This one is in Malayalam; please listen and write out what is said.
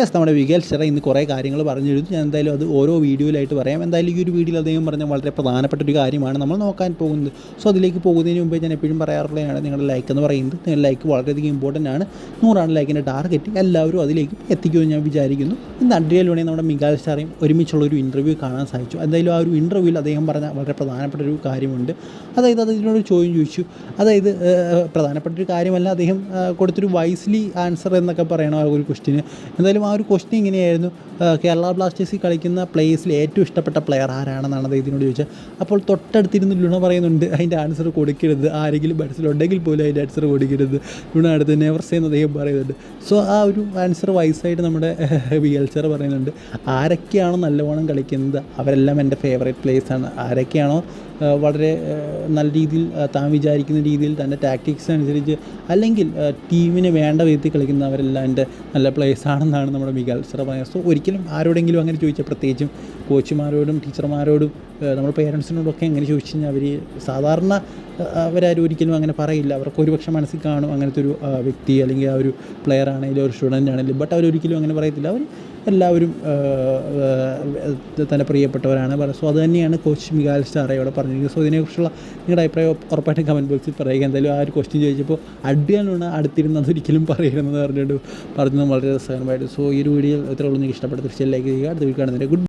യെസ് നമ്മുടെ വികേൽ ചെറ ഇന്ന് കുറേ കാര്യങ്ങൾ പറഞ്ഞിരുന്നു ഞാൻ എന്തായാലും അത് ഓരോ വീഡിയോയിലായിട്ട് പറയാം. എന്തായാലും ഈ ഒരു വീഡിയോയിൽ അദ്ദേഹം പറഞ്ഞ വളരെ പ്രധാനപ്പെട്ട ഒരു കാര്യമാണ് നമ്മൾ നോക്കാൻ പോകുന്നത്. സോ അതിലേക്ക് പോകുന്നതിന് മുമ്പേ ഞാൻ എപ്പോഴും പറയാറുള്ളതാണ് നിങ്ങളുടെ ലൈക്ക് എന്ന് പറയുന്നത്. നിങ്ങളുടെ ലൈക്ക് വളരെയധികം ഇമ്പോർട്ടന്റ് ആണ്. നൂറാണ് ലൈക്കിന്റെ ടാർഗറ്റ് എല്ലാവരും അതിലേക്ക് എത്തിക്കുമെന്ന് ഞാൻ വിചാരിക്കുന്നു. ഇന്ന് അഡ്രിയലൂടെ നമ്മുടെ മികാൽ സ്റ്റാറേയും ഒരുമിച്ചുള്ള ഒരു ഇന്റർവ്യൂ കാണാൻ സാധിച്ചു. എന്തായാലും ആ ഒരു ഇന്റർവ്യൂവിൽ അദ്ദേഹം പറഞ്ഞ വളരെ പ്രധാനപ്പെട്ട ഒരു കാര്യമുണ്ട്. അതായത് അതിനോട് ചോദ്യം ചോദിച്ചു. അതായത് പ്രധാനപ്പെട്ട ഒരു കാര്യമല്ല അദ്ദേഹം കൊടുത്തൊരു വൈസ്ലി ആൻസർ എന്നൊക്കെ പറയണം ഒരു ക്വസ്റ്റിന് എന്തായാലും ഒരു ക്വസ്റ്റ്യൻ ഇങ്ങനെയായിരുന്നു. കേരള ബ്ലാസ്റ്റേഴ്സിൽ കളിക്കുന്ന പ്ലേസിൽ ഏറ്റവും ഇഷ്ടപ്പെട്ട പ്ലെയർ ആരാണെന്നാണ് ഇതിനോട് ചോദിച്ചത്. അപ്പോൾ തൊട്ടടുത്തിരുന്ന് ലുണ പറയുന്നുണ്ട് അതിന്റെ ആൻസർ കൊടുക്കരുത്. ആരെങ്കിലും മനസ്സിലുണ്ടെങ്കിൽ പോലും അതിന്റെ ആൻസർ കൊടുക്കരുത്. ലുണ അടുത്ത് നെവർ എന്ന് അദ്ദേഹം പറയുന്നുണ്ട്. സോ ആ ഒരു ആൻസർ വൈസായിട്ട് നമ്മുടെ വി എൽ സർ പറയുന്നുണ്ട് ആരൊക്കെയാണോ നല്ലവണ്ണം കളിക്കുന്നത്? അവരെല്ലാം എന്റെ ഫേവറേറ്റ് പ്ലേയേഴ്സാണ് ആരൊക്കെയാണോ ആ, വളരെ നല്ല രീതിയിൽ താൻ വിചാരിക്കുന്ന രീതിയിൽ തന്റെ ടാക്ടിക്സ് അനുസരിച്ച് അല്ലെങ്കിൽ ആ, ടീമിന് വേണ്ട വിധത്തിൽ കളിക്കുന്നവരെല്ലാം എന്റെ നല്ല പ്ലേയേഴ്സ് ആണെന്നാണ് നമ്മുടെ മികാൽ സർ പറയുന്നത് സോ ഒരിക്കലും ആരോടെങ്കിലും അങ്ങനെ ചോദിച്ചാൽ പ്രത്യേകിച്ചും കോച്ചുമാരോടും ടീച്ചർമാരോടും നമ്മുടെ പേരൻസിനോടൊക്കെ അങ്ങനെ ചോദിച്ചു കഴിഞ്ഞാൽ അവർ സാധാരണ അവരാരും ഒരിക്കലും അങ്ങനെ പറയില്ല. അവർക്ക് ഒരുപക്ഷെ മനസ്സിൽ കാണും അങ്ങനത്തെ ഒരു വ്യക്തി അല്ലെങ്കിൽ ആ ഒരു പ്ലെയർ ആണെങ്കിലും ഒരു സ്റ്റുഡന്റ് ആണെങ്കിലും. ബട്ട് അവരൊരിക്കലും അങ്ങനെ പറയത്തില്ല. അവർ എല്ലാവരും തന്നെ പ്രിയപ്പെട്ടവരാണ്. സോ അത് തന്നെയാണ് കോച്ച് മികാൽ സ്റ്റാറെ ഇവിടെ പറഞ്ഞിരിക്കുന്നത്. സോ ഇതിനെക്കുറിച്ചുള്ള നിങ്ങളുടെ അഭിപ്രായം ഉറപ്പായിട്ടും കമന്റ് ബോക്സിൽ പറയുക. എന്തായാലും ആ ഒരു ക്വസ്റ്റ്യൻ ചോദിച്ചപ്പോൾ അടിയാനാണ് അടുത്തിരുന്ന് അതൊരിക്കലും പറയണമെന്ന് പറഞ്ഞിട്ട് പറഞ്ഞത് വളരെ രസകരമായിട്ട്. സോ ഈ ഒരു വീഡിയോ ഇത്രയുള്ളൂ നിങ്ങൾക്ക് ഇഷ്ടപ്പെട്ട തീർച്ചയായും ലൈക്ക് ചെയ്യുക. അടുത്ത വീഡിയോ കാണുന്നതിന്റെ ഗുഡ്